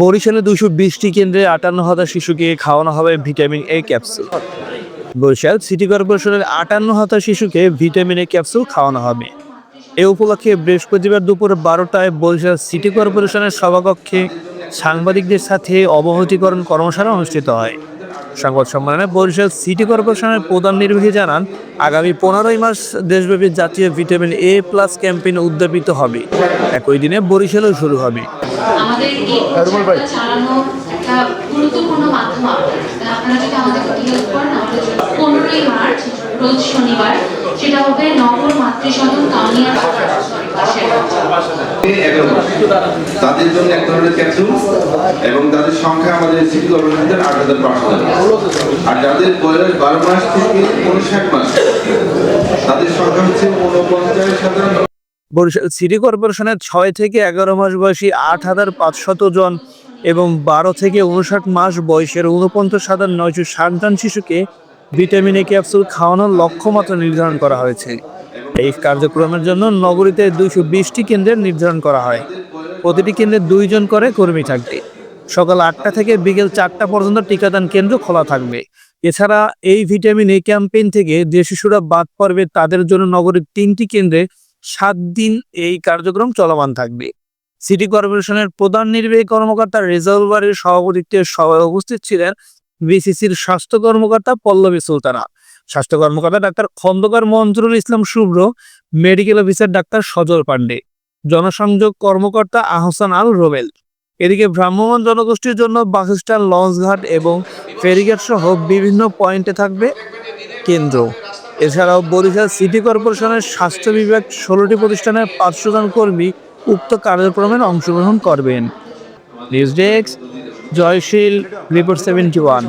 বরিশালে দুশো বিশটি কেন্দ্রে আটান্ন হাজার শিশুকে খাওয়ানো হবে vitamin A capsule. Barishal city কর্পোরেশনের আটান্ন হাজার শিশুকে ভিটামিন এ ক্যাপসুল খাওয়ানো হবে। এ উপলক্ষে বৃহস্পতিবার দুপুর বারোটায় বরিশাল সিটি কর্পোরেশনের সভাকক্ষে সাংবাদিকদের সাথে অবহতিকরণ কর্মশালা অনুষ্ঠিত হয়। সংবাদ সম্মেলনে বরিশাল সিটি কর্পোরেশনের প্রধান নির্বাহী জানান আগামী পনেরোই মাস দেশব্যাপী জাতীয় ভিটামিন এ প্লাস ক্যাম্পেইন উদ্যাপিত হবে। একই দিনে বরিশালেও শুরু হবে। আমাদের এই প্রচারটা চালানো একটা গুরুত্বপূর্ণ মাধ্যম আপনারা যদি আমাদের হেল্প করেন আমাদের পনেরোই মার্চ রোজ শনিবার সেটা হবে নগর মাতৃসদন কাউনিয়া। তাদের জন্য এক ধরনের ক্যাপসুল এবং তাদের সংখ্যা আমাদের সিটি কর্পোরেশনের আট হাজার পাঁচশো আর যাদের বয়স বারো মাস থেকে উনষাট মাস, তাদের সংখ্যা হচ্ছে উনপঞ্চাশ হাজার বরিশাল সিটি কর্পোরেশনের ছয় থেকে এগারো মাস বয়সী আট হাজার পাঁচশত জন এবং বারো থেকে উনষাট মাস বয়সের উনপঞ্চাশ হাজার নয়শো ষাট জন শিশুকে ভিটামিন এ ক্যাপসুল খাওয়ানোর লক্ষ্যমাত্রা নির্ধারণ করা হয়েছে। এই কার্যক্রমের জন্য নগরীতে দুইশো বিশটি কেন্দ্রের নির্ধারণ করা হয়। প্রতিটি কেন্দ্রে দুইজন করে কর্মী থাকবে। সকাল আটটা থেকে বিকেল চারটা পর্যন্ত টিকাদান কেন্দ্র খোলা থাকবে। এছাড়া এই ভিটামিন এ ক্যাম্পেইন থেকে যে শিশুরা বাদ পড়বে। তাদের জন্য নগরীর তিনটি কেন্দ্রে সাত দিন এই কার্যক্রম চলমান থাকবে। সিটি কর্পোরেশনের প্রধান নির্বাহী কর্মকর্তা রেজাউল বাড়ির সভাপতিত্বে সভায় উপস্থিত ছিলেন বিসিসির স্বাস্থ্য কর্মকর্তা পল্লবী সুলতানা। স্বাস্থ্য কর্মকর্তা ডাক্তার খন্দকার মঞ্জুরুল ইসলাম শুভ্র মেডিকেল অফিসার ডাক্তার সজল পান্ডে জনসংযোগ কর্মকর্তা আহসান আল রোবেল। এদিকে ভ্রাম্যমাণ জনগোষ্ঠীর জন্য বাসস্ট্যান্ড, লঞ্চঘাট এবং ফেরিঘাট সহ বিভিন্ন পয়েন্টে থাকবে কেন্দ্র। এছাড়াও বরিশাল সিটি কর্পোরেশনের স্বাস্থ্য বিভাগ ষোলোটি প্রতিষ্ঠানের পাঁচশো জন কর্মী উক্ত কার্যক্রমে অংশগ্রহণ করবেন। News desk, জয়শীল report seventy one